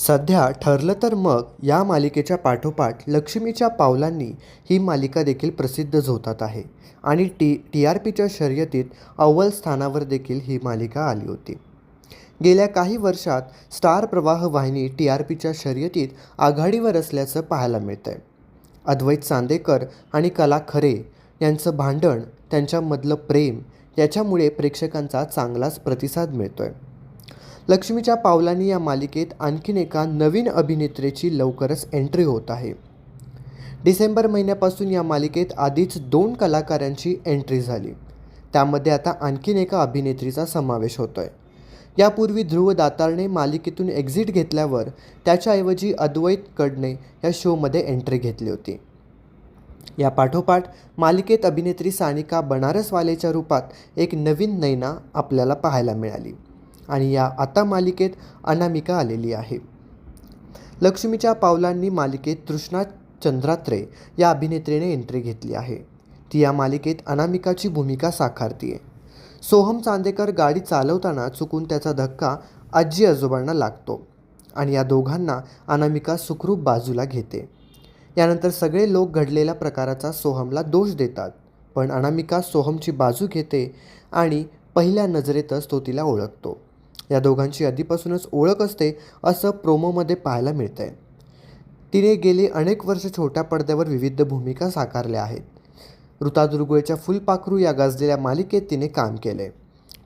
सध्या ठरलं तर मग या मालिकेच्या पाठोपाठ लक्ष्मीच्या पावलांनी ही मालिका देखील प्रसिद्ध झोतात आहे आणि टी टी आर पीच्या शर्यतीत अव्वल स्थानावर देखील ही मालिका आली होती. गेल्या काही वर्षात स्टार प्रवाह वाहिनी टी आर पीच्या शर्यतीत आघाडीवर असल्याचं पाहायला मिळतंय. अद्वैत चांदेकर आणि कला खरे यांचं भांडण त्यांच्यामधलं प्रेम याच्यामुळे प्रेक्षकांचा चांगलाच प्रतिसाद मिळतोय. लक्ष्मीच्या पावलांनी या मालिकेत आणखीन एका नवीन अभिनेत्रीची लवकरच एंट्री होत आहे. डिसेंबर महिन्यापासून या मालिकेत आधीच दोन कलाकारांची एंट्री झाली. त्यामध्ये आता आणखीन एका अभिनेत्रीचा समावेश होतोय. यापूर्वी ध्रुव दातारने मालिकेतून एक्झिट घेतल्यावर त्याच्याऐवजी अद्वैत कडने या शोमध्ये एंट्री घेतली होती. या पाठोपाठ मालिकेत अभिनेत्री सानिका बनारसवालेच्या रूपात एक नवीन नैना आपल्याला पाहायला मिळाली. आणि या आता मालिकेत अनामिका आलेली आहे. लक्ष्मीच्या पावलांनी मालिकेत तृष्णा चंद्रात्रे या अभिनेत्रीने एंट्री घेतली आहे. ती या मालिकेत अनामिकाची भूमिका साकारतीये. सोहम चांदेकर गाडी चालवताना चुकून त्याचा धक्का आजी आजोबांना लागतो आणि या दोघांना अनामिका सुखरूप बाजूला घेते. यानंतर सगळे लोक घडलेल्या प्रकाराचा सोहमला दोष देतात पण अनामिका सोहमची बाजू घेते आणि पहिल्या नजरेतच तो तिला ओळखतो. या दोघांची आधीपासूनच ओळख असते असं प्रोमोमध्ये पाहायला मिळतंय. तिने गेली अनेक वर्ष छोट्या पडद्यावर विविध भूमिका साकारल्या आहेत. ऋतादुर्गुळेच्या फुलपाखरू या गाजलेल्या मालिकेत तिने काम केले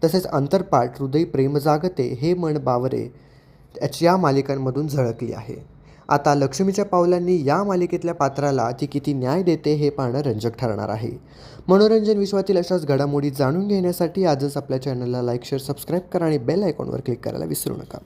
तसेच अंतरपाठ हृदय प्रेम जागते हे मन बावरे याची या मालिकांमधून झळकली आहे. आता लक्ष्मीच्या पावलांनी या मालिकेतल्या पात्राला ती किती न्याय देते हे पाहणं रंजक ठरणार आहे. मनोरंजन विश्वातील अशाच घडामोडी जाणून घेण्यासाठी आजच आपल्या चॅनलला लाईक शेअर सबस्क्राईब करा आणि बेल आयकॉनवर क्लिक करायला विसरू नका.